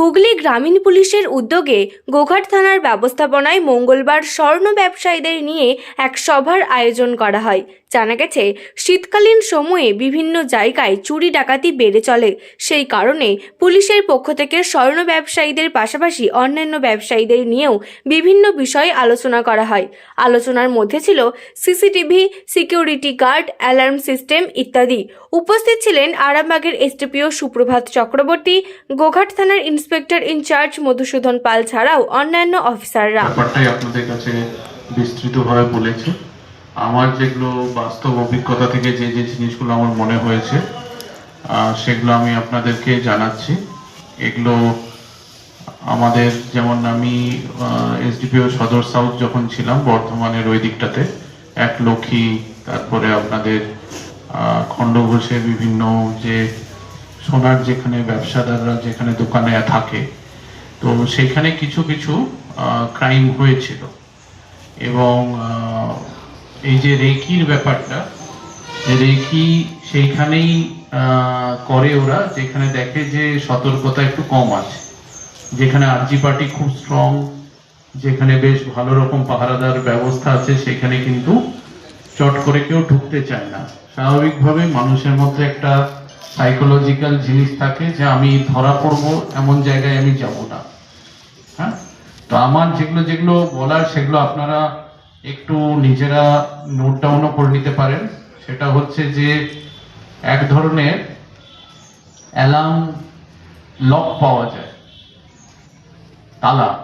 হুগলি গ্রামীণ পুলিশের উদ্যোগে গোঘাট থানার ব্যবস্থাপনায় মঙ্গলবার স্বর্ণ ব্যবসায়ীদের নিয়ে এক সভার আয়োজন করা হয়। জানা গেছে, শীতকালীন সময়ে বিভিন্ন জায়গায় চুরি ডাকাতি বেড়ে চলে। সেই কারণে পুলিশের পক্ষ থেকে স্বর্ণ ব্যবসায়ীদের পাশাপাশি অন্যান্য ব্যবসায়ীদের নিয়েও বিভিন্ন বিষয়ে আলোচনা করা হয়। আলোচনার মধ্যে ছিল CCTV, security guard, alarm system ইত্যাদি। উপস্থিত ছিলেন আরামবাগের এসডিপিও সুপ্রভাত চক্রবর্তী, গোঘাট থানার ইন্সপেক্টর ইনচার্জ মধুসূদন পাল ছাড়াও অন্যান্য অফিসাররা। ব্যাপারটাই আপনাদের কাছে বিস্তৃতভাবে বলেছি। আমার যেগুলো বাস্তব অভিজ্ঞতা থেকে যে যে জিনিসগুলো আমার মনে হয়েছে সেগুলো আমি আপনাদেরকে জানাচ্ছি। এগুলো আমাদের যেমন আমি এসডিপিও সদর সাউথ যখন ছিলাম, বর্ধমানের ওই দিকটাতে এক লক্ষ্মী তারপরে আপনাদের খণ্ডঘোষে বিভিন্ন যে সোনার যেখানে ব্যবসাদাররা যেখানে দোকানে থাকে, তো সেখানে কিছু কিছু ক্রাইম হয়েছিল। এবং এই যে রেকির ব্যাপারটা, রেকি সেইখানেই করে ওরা, যেখানে দেখে যে সতর্কতা একটু কম আছে। যেখানে আরজি পার্টি খুব স্ট্রং যেখানে বেশ ভালো রকম পাহারাদার ব্যবস্থা আছে, সেখানে কিন্তু চট করে কেউ ঢুকতে চায় না। স্বাভাবিকভাবে মানুষের মধ্যে একটা সাইকোলজিক্যাল জিনিস থাকে যে আমি ধরা পড়ব, এমন জায়গায় আমি যাব না হ্যাঁ? তো আমার যেগুলো যেগুলো বলার, সেগুলো আপনারা একটু নিজেরা নোট ডাউনও করে নিতে পারেন। সেটা হচ্ছে যে এক ধরনের অ্যালার্ম লক পাওয়া যায়। তালা।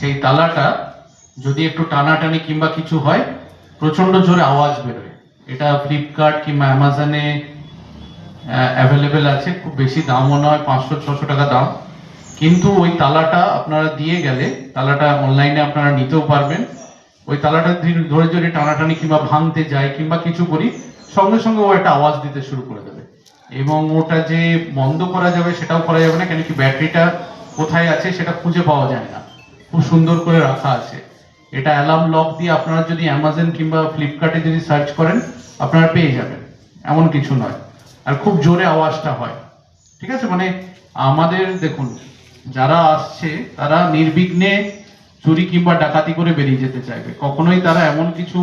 সেই তালাটা যদি একটু টানাটানি কিংবা কিছু হয় প্রচণ্ড জোরে আওয়াজ বেরোয়। এটা ফ্লিপকার্ট কিংবা অ্যামাজনে অ্যাভেলেবেল আছে, খুব বেশি দামও নয়, পাঁচশো, ছশো টাকা দাম। কিন্তু ওই তালাটা আপনারা দিয়ে গেলে, তালাটা অনলাইনে আপনারা নিতেও পারবেন। ওই তালাটা ধীরে- ধরে টানাটানি কিংবা ভাঙতে যায় কিংবা কিছু করি, সঙ্গে সঙ্গে ও একটা আওয়াজ দিতে শুরু করে দেবে। এবং ওটা যে বন্ধ করা যাবে সেটাও করা যাবে না কেন কি ব্যাটারিটা কোথায় আছে সেটা খুঁজে পাওয়া যায় না। খুব সুন্দর করে রাখা আছে। এটা অ্যালার্ম লক দিয়ে আপনারা যদি অ্যামাজন কিংবা ফ্লিপকার্টে যদি সার্চ করেন, আপনারা পেয়ে যাবেন। এমন কিছু নয়। আর খুব জোরে আওয়াজটা হয়। ঠিক আছে? মানে আমাদের, দেখুন, যারা আসছে, তারা নির্বিঘ্নে চুরি কিংবা ডাকাতি করে বেরিয়ে যেতে চাইবে। কখনোই তারা এমন কিছু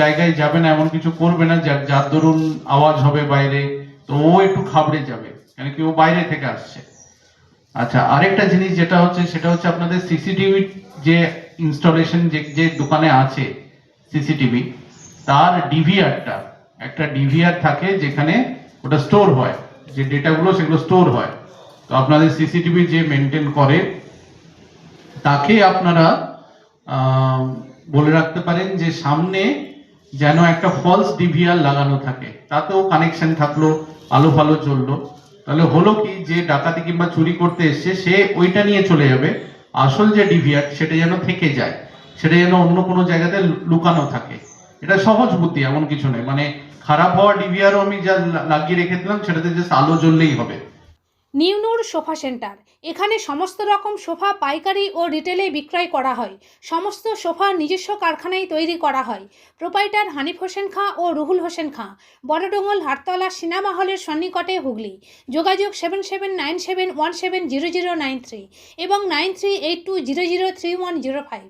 জায়গায় যাবে না, এমন কিছু করবে না যার দরুন আওয়াজ হবে বাইরে, তো ও একটু খাবড়ে যাবে, কেন কি ও বাইরে থেকে আসছে। আচ্ছা আরেকটা জিনিস যেটা হচ্ছে, সেটা হচ্ছে আপনাদের সিসিটিভি যে ইনস্টলেশন যে যে দোকানে আছে, সিসিটিভি, তার ডিভিআরটা একটা ডিভিআর থাকে যেখানে ওটা স্টোর হয়। যে ডেটাগুলো সেগুলো স্টোর হয়। তো আপনাদের সিসিটিভি যে মেনটেন করে, তাকে আপনারা বলে রাখতে পারেন যে সামনে যেন একটা ফলস ডিভিআর লাগানো থাকে। তাতেও কানেকশন থাকল আলো ফালো চলল তাহলে হলো কি যে ডাকাতি কিংবা চুরি করতে এসছে, সে ওইটা নিয়ে চলে যাবে। আসল যে ডিভিআর সেটা যেন থেকে যায়। সেটা যেন অন্য কোনো জায়গাতে লুকানো থাকে। এটা সহজ বুদ্ধি, এমন কিছু নেই মানে খারাপ হওয়া ডিভিআরও আমি যা লাগিয়ে রেখে দিলাম সেটাতে জাস্ট আলো জ্বললেই হবে। নিউনুর সোফা সেন্টার। এখানে সমস্ত রকম সোফা পাইকারি ও রিটেলে বিক্রয় করা হয়। সমস্ত সোফা নিজস্ব কারখানায় তৈরি করা হয়। প্রোপাইটার হানিফ হোসেন খাঁ ও রুহুল হোসেন খাঁ। বড়ডোঙ্গল হাটতলা সিনেমা হলের সন্নিকটে হুগলি। যোগাযোগ seven seven nine seven one seven zero zero nine three এবং nine three eight two zero zero three one zero five.